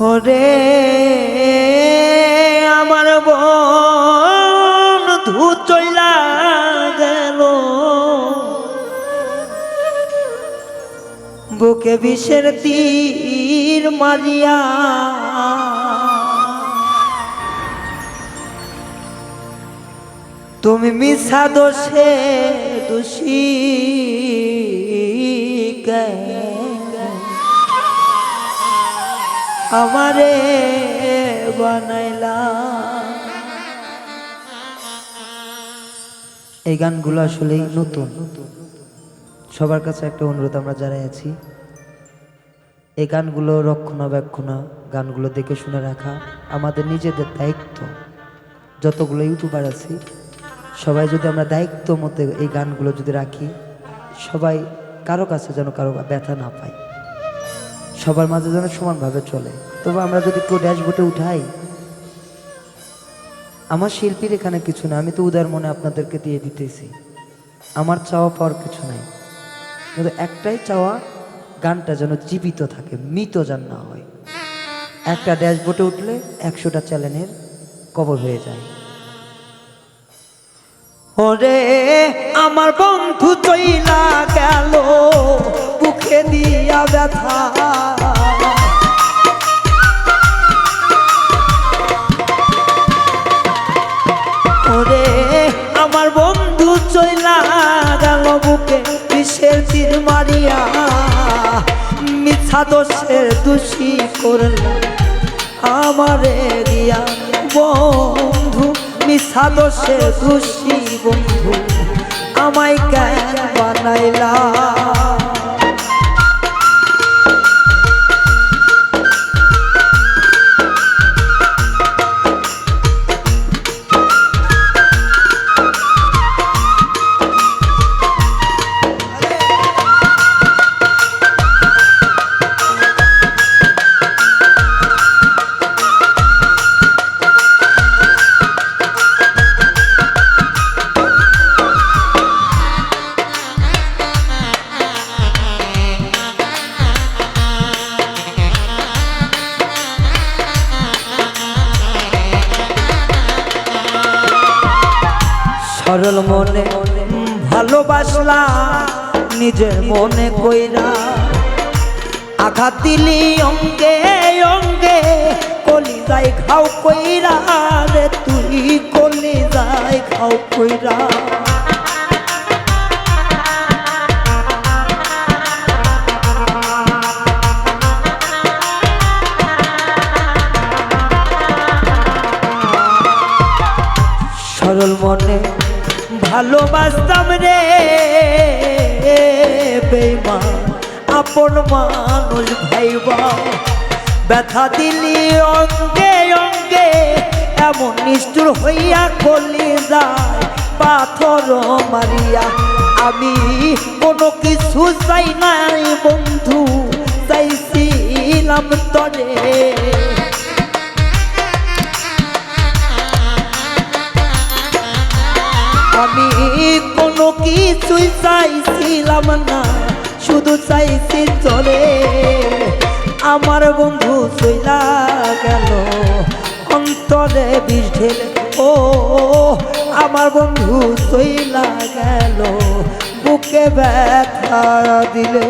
ওরে আমার বন্ধু চইলা গেল। বুকে বিষের তীর মারিয়া তুমি মিশা দোষে দোষী আমারে বানাইলা। এই গানগুলো আসলেই নতুন। সবার কাছে একটা অনুরোধ, আমরা যারাই আছি, এই গানগুলো রক্ষণাবেক্ষণা, গানগুলো দেখে শুনে রাখা আমাদের নিজেদের দায়িত্ব। যতগুলো ইউটিউবার আছি, সবাই যদি আমরা দায়িত্ব মতো এই গানগুলো যদি রাখি, সবাই কারও কাছে যেন কারও ব্যথা না পায়। সবার মাঝে যেন সমানভাবে চলে। তবে আমরা যদি কেউ ড্যাশবোর্ডে উঠাই, আমার শিল্পীর এখানে কিছু না, আমি তো উদার মনে আপনাদেরকে দিয়ে দিতেছি। আমার চাওয়া পাওয়ার কিছু নাই। কিন্তু একটাই চাওয়া, গানটা যেন জীবিত থাকে, মৃত যেন না হয়। একটা ড্যাশবোর্ডে উঠলে একশোটা চ্যানেলের কবর হয়ে যায়। ওরে, আমার বন্ধু চইলা গেল, বুকে দিয়া ব্যথা। বিষের তীর মারিয়া, মিথ্যা দোষের দোষী করল আমারে দিয়া বন্ধু, মিথ্যা দোষের দোষী বন্ধু, আমায় কেন বানাইলা? সরল মনে ভালোবাসলা নিজের মনে কইরা। আঘাত দিলি অঙ্গে অঙ্গে যাই খাও কইরা, রে তুই যাই খাও কইরা। সরল মনে ভালোবাসতাম রে বেমা আপন মানুষ ভাইবা। ব্যথা দিলি অঙ্গে অঙ্গে, এমন নিষ্ঠুর হইয়া কলি যায়। পাথর মারিয়া আমি কোনো কিছু চাই নাই বন্ধু, চাইছিলাম তরে। আমি কোনো কিছুই চাইছিলাম না, শুধু চাইছি চলে। আমার বন্ধু চইলা গেল, অন্তরে বিষ ঢেলে, ও, আমার বন্ধু চইলা গেল, বুকে ব্যথা দিলে।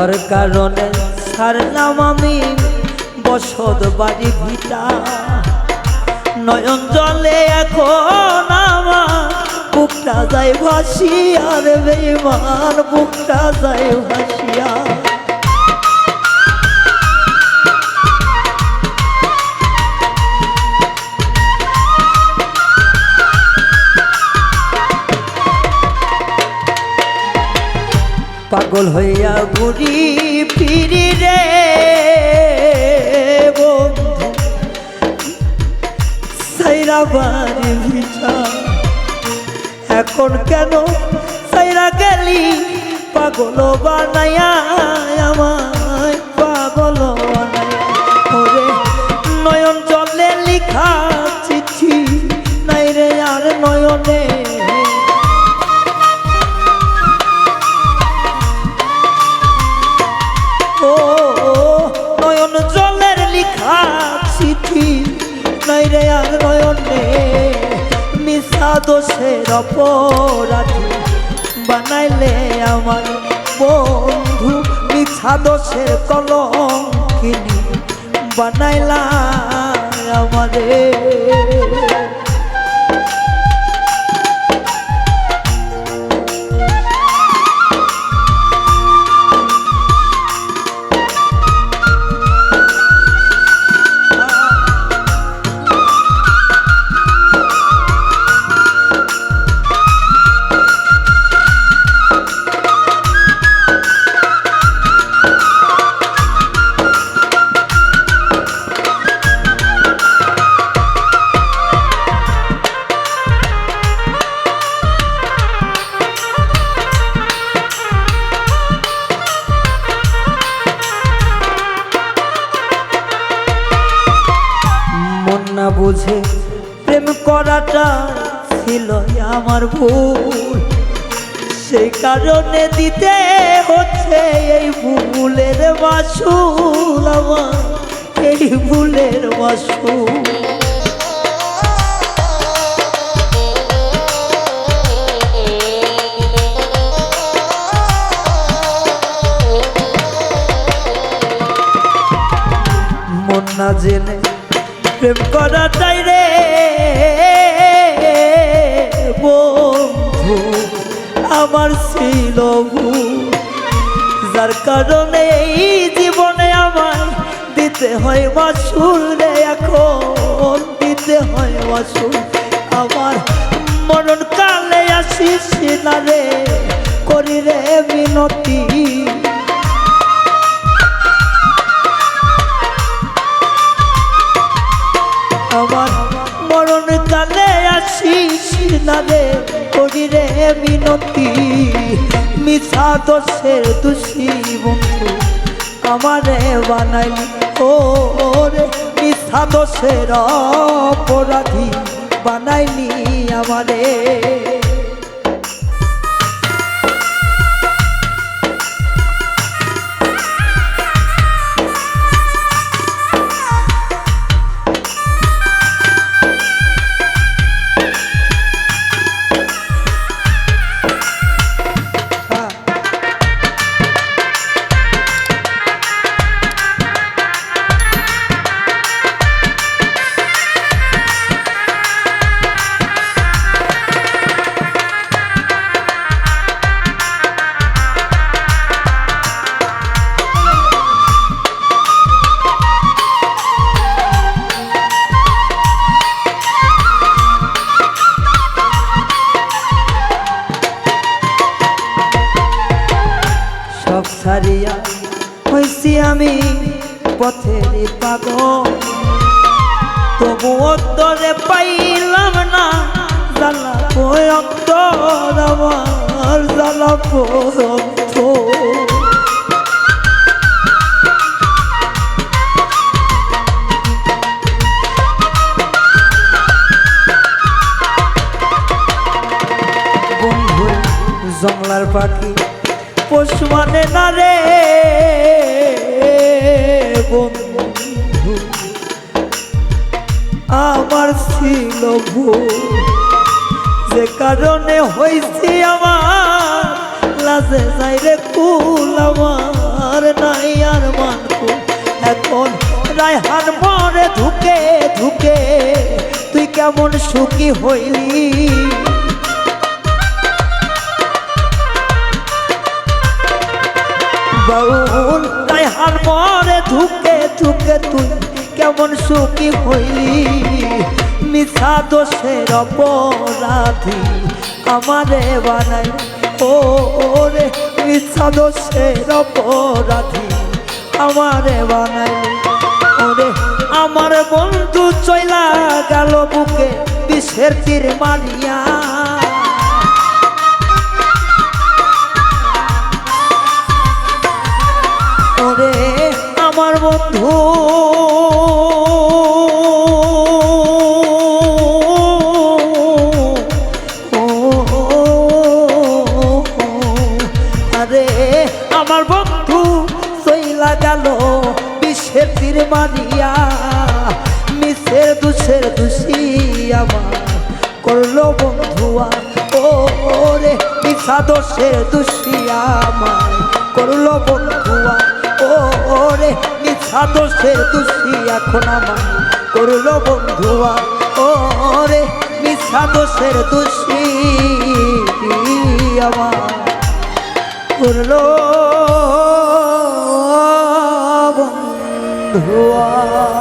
তোর কারণে সারলাম আমি বসত বাড়ি ভিটা। নয়ন জলে এখন আমার বুকটা যায় ভাসিয়া রে বেমান বুকটা যায় ভাসিয়া। পাগল হইয়া ঘুরি ফিরি রে সাইরা এখন কেন সাইরা গেলি? পাগল বানাইয়া আমায় পাগল নয়ন জলে লিখা চিঠি, নাই রে আর নয়নে দোষের অপরাধী। বানাইলে আমার বন্ধু মিছা দোষের কলঙ্কিনী। বানাইলা আমারে বুঝে প্রেম করাটা ছিল আমার ভুল। সেই কারণে দিতে হচ্ছে এই ভুলের মাসুল আমার, এই ভুলের মন না জেনে প্রেম করাটাই রে, বন্ধু। আমার ছিল যার কারণে এই জীবনে আমার দিতে হয় মাসুল রে, এখন দিতে হয় মাসুল। আমার মরণ কালে আসিস না রে করি রে মিনতি। আমার মরণ কালে আসিস না রে, করি রে মিনতি। মিশা দোষের দোষী বন্ধু আমারে বানাইলি। ও রে মিশা দোষের অপরাধী বানাইলি আমারে। সব হয়েছি আমি পথের পাগল। তবু অন্তরে পাইলাম না জ্বালা অন্তর আমার জ্বালা বন্ধু, জংলার পাখি প্রভু। যে কারণে হয়েছি আমার, লাজে যাই রে কুল আমার নাই আর মানকু এখন রায়হান মরে ধুকে ধুকে, তুই কেমন সুখী হইলি? বাউল, রায়হান মরে ধুকে ধুকে, তুই কেমন সুখী হইলি? মিছা দোষের অপরাধী আমারে বানাই। ও রে মিছা দোষের অপরাধী আমারে বানাই। ওরে আমার বন্ধু চইলা গেল বুকে বিষের তীর মারিয়া ওরে আমার বন্ধু আমার বন্ধু সইলা গেল বিশ্বের তীর মারিয়া মিশের দুষের দুষি আমার করল বন্ধুয়া ও মিশা দোষের দুষি আমার করল বন্ধুয়া ও রে মিশা দোষের দুষি এখন আমার করল বন্ধুয়া ও রে মিশা দোষের দুষি আমার করল ধোয়া